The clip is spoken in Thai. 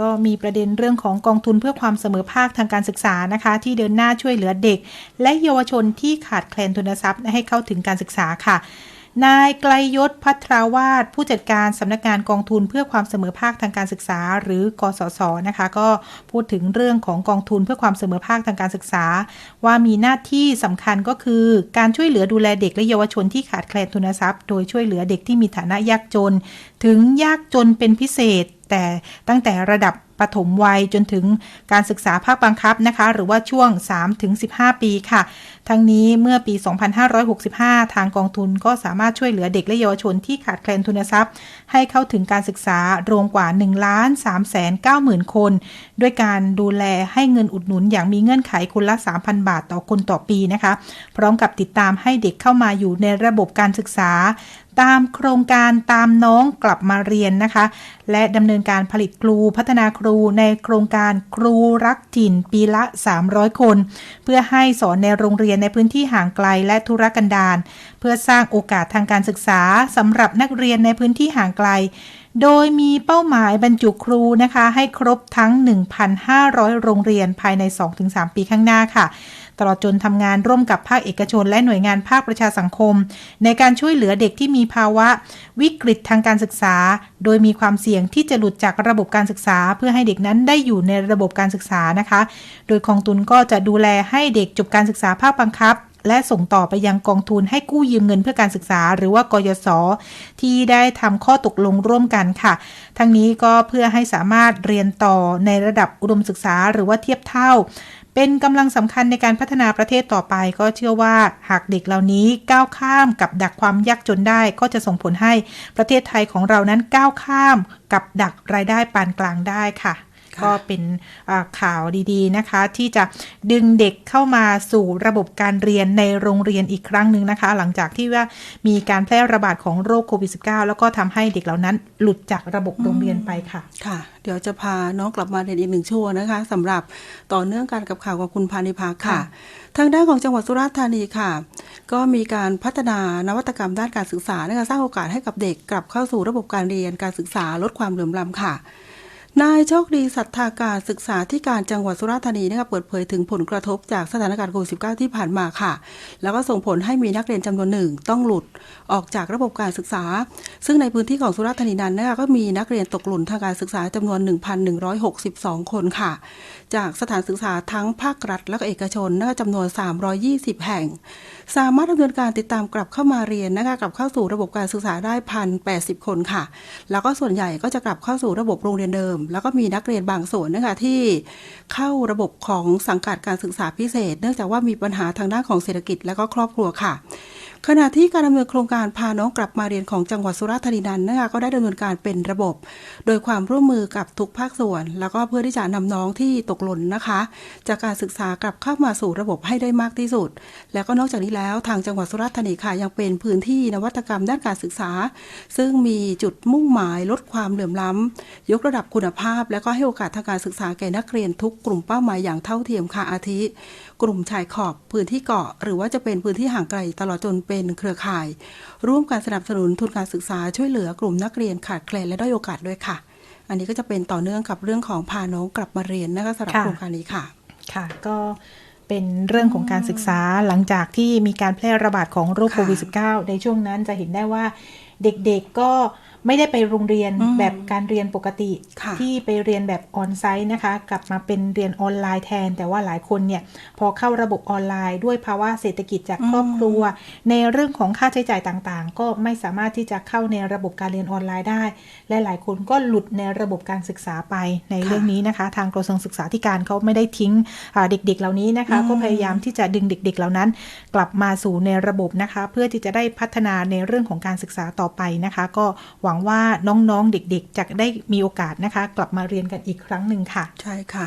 ก็มีประเด็นเรื่องของกองทุนเพื่อความเสมอภาคทางการศึกษานะคะ ที่เดินหน้าช่วยเหลือเด็ก และเยาวชนที่ขาดแคลนทุนทรัพย์ให้เข้าถึงการศึกษาค่ะ นายไกลยศพัทราวาสผู้จัดการสำนักงานกองทุนเพื่อความเสมอภาคทางการศึกษา หรือกสศนะคะ ก็พูดถึงเรื่องของกองทุนเพื่อความเสมอภาคทางการศึกษา ว่ามีหน้าที่สำคัญก็คือ การช่วยเหลือดูแลเด็กและเยาวชนที่ขาดแคลนทุนทรัพย์ โดยช่วยเหลือเด็กที่มีฐานะยากจน ถึงยากจนเป็นพิเศษแต่ตั้งแต่ระดับ ปฐมวัยจนถึงการศึกษาภาคบังคับนะคะ หรือว่าช่วง 3-15 ปีค่ะ ทั้งนี้เมื่อปี 2565 ทางกองทุนก็สามารถช่วยเหลือเด็กและเยาวชนที่ขาดแคลนทุนทรัพย์ ให้เข้าถึงการศึกษารวมกว่า1ล้าน3แสน9หมื่นคน ด้วยการดูแลให้เงินอุดหนุนอย่างมีเงื่อนไขคนละ 3,000 บาทต่อคนต่อปีนะคะ พร้อมกับติดตามให้เด็กเข้ามาอยู่ในระบบการศึกษา ตามโครงการตามน้องกลับมาเรียนนะคะ และดำเนินการผลิตครูพัฒนาครูในโครงการครูรักถิ่นปีละ 300 คน เพื่อให้สอนในโรงเรียนในพื้นที่ห่างไกลและทุรกันดารเพื่อสร้างโอกาสทางการศึกษาสำหรับนักเรียนในพื้นที่ห่างไกล โดยมีเป้าหมายบรรจุครูนะคะ ให้ครบทั้ง 1,500 โรงเรียนภายใน 2-3 ปีข้างหน้าค่ะ ตลอดจนทำงานร่วมกับภาคเอกชนและหน่วยงานภาคประชาสังคม ในการช่วยเหลือเด็กที่มีภาวะวิกฤตทางการศึกษา โดยมีความเสี่ยงที่จะหลุดจากระบบการศึกษา เพื่อให้เด็กนั้นได้อยู่ในระบบการศึกษานะคะ โดยกองทุนก็จะดูแลให้เด็กจบการศึกษาภาคบังคับ และส่งต่อไปยังกองทุนให้กู้ยืมเงินเพื่อการศึกษา หรือว่ากยศที่ได้ทำข้อตกลงร่วมกันค่ะ ทั้งนี้ก็เพื่อให้สามารถเรียนต่อในระดับอุดมศึกษาหรือว่าเทียบเท่าเป็นกำลังสำคัญในการพัฒนาประเทศต่อไปก็เชื่อว่าหากเด็กเหล่านี้ก้าวข้ามกับดักความยากจนได้ ก็จะส่งผลให้ประเทศไทยของเรานั้นก้าวข้ามกับดักรายได้ปานกลางได้ค่ะ ก็เป็นอ่าข่าวดีๆนะคะ ที่จะดึงเด็กเข้ามาสู่ระบบการเรียนในโรงเรียนอีกครั้งหนึ่งนะคะ หลังจากที่ว่ามีการแพร่ระบาดของโรคโควิด -19 แล้วก็ทำให้เด็กเหล่านั้นหลุดจากระบบโรงเรียนไปค่ะ ค่ะ เดี๋ยวจะพาน้องกลับมาเรียนอีกหนึ่งช่วงนะคะสำหรับต่อเนื่องกันกับข่าวของคุณพานิพาค่ะค่ะ ทางด้านของจังหวัดสุราษฎร์ธานีค่ะ ก็มีการพัฒนานวัตกรรมด้านการศึกษานะคะสร้างโอกาสให้กับเด็กกลับเข้าสู่ระบบการเรียนการศึกษาลดความเหลื่อมล้ำค่ะ นายโชคดีศรัทธาการศึกษาที่การจังหวัดสุราษฎร์ธานีนะคะเปิดเผยถึงผลกระทบจากสถานการณ์โควิด -19 ที่ผ่านมาค่ะ แล้วก็ส่งผลให้มีนักเรียนจำนวนหนึ่งต้องหลุดออกจากระบบการศึกษา ซึ่งในพื้นที่ของสุราษฎร์ธานีนั้นนะคะก็มีนักเรียนตกหล่นทางการศึกษาจำนวน 1,162 คนค่ะ จากสถานศึกษาทั้งภาครัฐและเอกชนนะคะจำนวน 320 แห่ง สามารถดำเนินการติดตามกลับเข้ามาเรียนนะคะกลับเข้าสู่ระบบการศึกษาได้พันแปคนค่ะ แล้วก็ส่วนใหญ่ก็จะกลับเข้าสู่ระบบโรงเรียนเดิมแล้วก็มีนักเรียนบางส่วนนะคะที่เข้าระบบของสังกัดการศึกษาพิเศษ เนื่องจากว่ามีปัญหาทางด้านของเศรษฐกิจและก็ครอบครัวค่ะ ขณะที่การดำเนินโครงการพาน้องกลับมาเรียนของจังหวัดสุราษฎร์ธานีนั้นนะคะก็ได้ดำเนินการเป็นระบบ โดยความร่วมมือกับทุกภาคส่วน แล้วก็เพื่อที่จะนำน้องที่ตกหล่นนะคะ จากการศึกษากลับเข้ามาสู่ระบบให้ได้มากที่สุด แล้วก็นอกจากนี้แล้วทางจังหวัดสุราษฎร์ธานีค่ะยังเป็นพื้นที่นวัตกรรมด้านการศึกษา ซึ่งมีจุดมุ่งหมายลดความเหลื่อมล้ำยกระดับคุณภาพ และก็ให้โอกาสทางการศึกษาแก่นักเรียนทุกกลุ่มเป้าหมายอย่างเท่าเทียมค่ะอาทิ กลุ่มชายขอบพื้นที่เกาะ หรือว่าจะเป็นพื้นที่ห่างไกลตลอดจนเป็นเป็นเครือข่าย ร่วมการสนับสนุนทุนการศึกษาช่วยเหลือกลุ่มนักเรียนขาดแคลนและด้อยโอกาสด้วยค่ะ อันนี้ก็จะเป็นต่อเนื่องกับเรื่องของพาน้องกลับมาเรียนนะคะสำหรับโครงการนี้ค่ะ ค่ะก็เป็นเรื่องของการศึกษาหลังจากที่มีการแพร่ระบาดของโรคโควิด -19 ในช่วงนั้นจะเห็นได้ว่าเด็กๆก็ ไม่ได้ไปโรงเรียนอืมแบบการเรียนปกติค่ะที่ไปเรียนแบบออนไซต์นะคะ กลับมาเป็นเรียนออนไลน์แทน แต่ว่าหลายคนเนี่ยพอเข้าระบบออนไลน์ ด้วยภาวะเศรษฐกิจจากครอบครัว ในเรื่องของค่าใช้จ่ายต่างๆ ก็ไม่สามารถที่จะเข้าในระบบการเรียนออนไลน์ได้ และหลายคนก็หลุดในระบบการศึกษาไปในเรื่องนี้นะคะ ทางกระทรวงศึกษาธิการเขาไม่ได้ทิ้งอ่าเด็กๆ เหล่านี้นะคะอืมก็พยายามที่จะดึงเด็ก ๆ เหล่านั้น กลับมาสู่ในระบบนะคะ เพื่อที่จะได้พัฒนาในเรื่องของการศึกษาต่อไปนะคะ ก็หวังว่าน้องๆเด็กๆ จะได้มีโอกาสนะคะ กลับมาเรียนกันอีกครั้งหนึ่งค่ะ ใช่ค่ะ